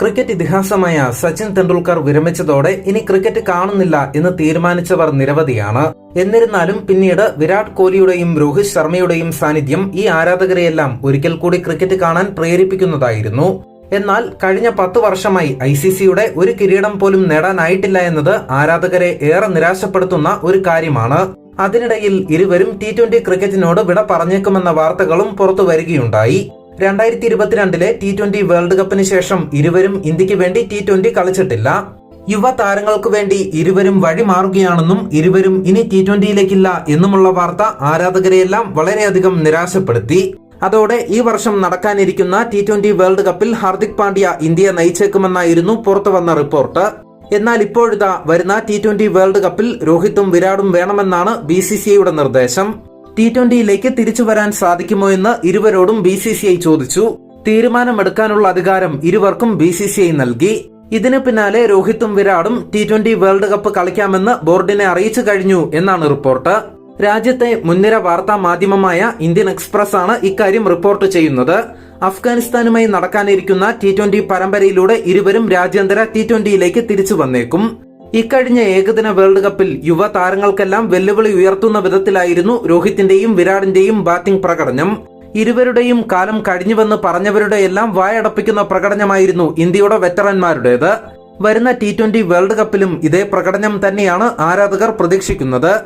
Cricket ഇതിഹാസമായ സച്ചിൻ തെണ്ടുൽക്കർ വിരമിച്ചതോടെ ഇനി ക്രിക്കറ്റ് കാണുന്നില്ല എന്ന് തീരുമാനിച്ചവർ നിരവധിയാണ്. എന്നിരുന്നാലും പിന്നീട് വിരാട് കോഹ്ലിയുടെയും രോഹിത് ശർമ്മയുടെയും സാന്നിധ്യം ഈ ആരാധകരെയെല്ലാം ഒരിക്കൽ കൂടി ക്രിക്കറ്റ് കാണാൻ പ്രേരിപ്പിക്കുന്നതായിരുന്നു. എന്നാൽ കഴിഞ്ഞ പത്ത് വർഷമായി ഐ സി സിയുടെ ഒരു കിരീടം പോലും നേടാനായിട്ടില്ല എന്നത് ആരാധകരെ ഏറെ നിരാശപ്പെടുത്തുന്ന ഒരു കാര്യമാണ്. അതിനിടയിൽ ഇരുവരും ടി ട്വന്റി ക്രിക്കറ്റിനോട് വിട പറഞ്ഞേക്കുമെന്ന വാർത്തകളും പുറത്തു വരികയുണ്ടായി. രണ്ടായിരത്തി ഇരുപത്തിരണ്ടിലെ ടി ട്വന്റി വേൾഡ് കപ്പിന് ശേഷം ഇരുവരും ഇന്ത്യയ്ക്ക് വേണ്ടി ടി ട്വന്റി കളിച്ചിട്ടില്ല. യുവ താരങ്ങൾക്ക് വേണ്ടി ഇരുവരും വഴി മാറുകയാണെന്നും ഇരുവരും ഇനി ടി ട്വന്റിയിലേക്കില്ല എന്നുമുള്ള വാർത്ത ആരാധകരെയെല്ലാം വളരെയധികം നിരാശപ്പെടുത്തി. അതോടെ ഈ വർഷം നടക്കാനിരിക്കുന്ന ടി ട്വന്റി വേൾഡ് കപ്പിൽ ഹാർദിക് പാണ്ഡ്യ ഇന്ത്യയെ നയിച്ചേക്കുമെന്നായിരുന്നു പുറത്തുവന്ന റിപ്പോർട്ട്. എന്നാൽ ഇപ്പോഴിതാ വരുന്ന ടി ട്വന്റി വേൾഡ് കപ്പിൽ രോഹിത്തും വിരാടും വേണമെന്നാണ് ബി നിർദ്ദേശം. ടി ട്വന്റിയിലേക്ക് തിരിച്ചു വരാൻ സാധിക്കുമോ എന്ന് ഇരുവരോടും ബി സി സി ഐ ചോദിച്ചു. തീരുമാനമെടുക്കാനുള്ള അധികാരം ഇരുവർക്കും ബി സി സി ഐ നൽകി. ഇതിന് പിന്നാലെ രോഹിത്തും വിരാടും ടി ട്വന്റി വേൾഡ് കപ്പ് കളിക്കാമെന്ന് ബോർഡിനെ അറിയിച്ചു കഴിഞ്ഞു എന്നാണ് റിപ്പോർട്ട്. രാജ്യത്തെ മുൻനിര വാർത്താ മാധ്യമമായ ഇന്ത്യൻ എക്സ്പ്രസ് ആണ് ഇക്കാര്യം റിപ്പോർട്ട് ചെയ്യുന്നത്. അഫ്ഗാനിസ്ഥാനുമായി നടക്കാനിരിക്കുന്ന ടി ട്വന്റി പരമ്പരയിലൂടെ ഇരുവരും രാജ്യാന്തര ടി ട്വന്റിയിലേക്ക് തിരിച്ചു വന്നേക്കും. ഇക്കഴിഞ്ഞ ഏകദിന വേൾഡ് കപ്പിൽ യുവ താരങ്ങൾക്കെല്ലാം വെല്ലുവിളി ഉയർത്തുന്ന വിധത്തിലായിരുന്നു രോഹിത്തിന്റെയും വിരാടിന്റെയും ബാറ്റിംഗ് പ്രകടനം. ഇരുവരുടെയും കാലം കഴിഞ്ഞുവെന്ന് പറഞ്ഞവരുടെ എല്ലാം വായടപ്പിക്കുന്ന പ്രകടനമായിരുന്നു ഇന്ത്യയുടെ വെറ്ററന്മാരുടേത്. വരുന്ന ടി ട്വന്റി വേൾഡ് കപ്പിലും ഇതേ പ്രകടനം തന്നെയാണ് ആരാധകർ പ്രതീക്ഷിക്കുന്നത്.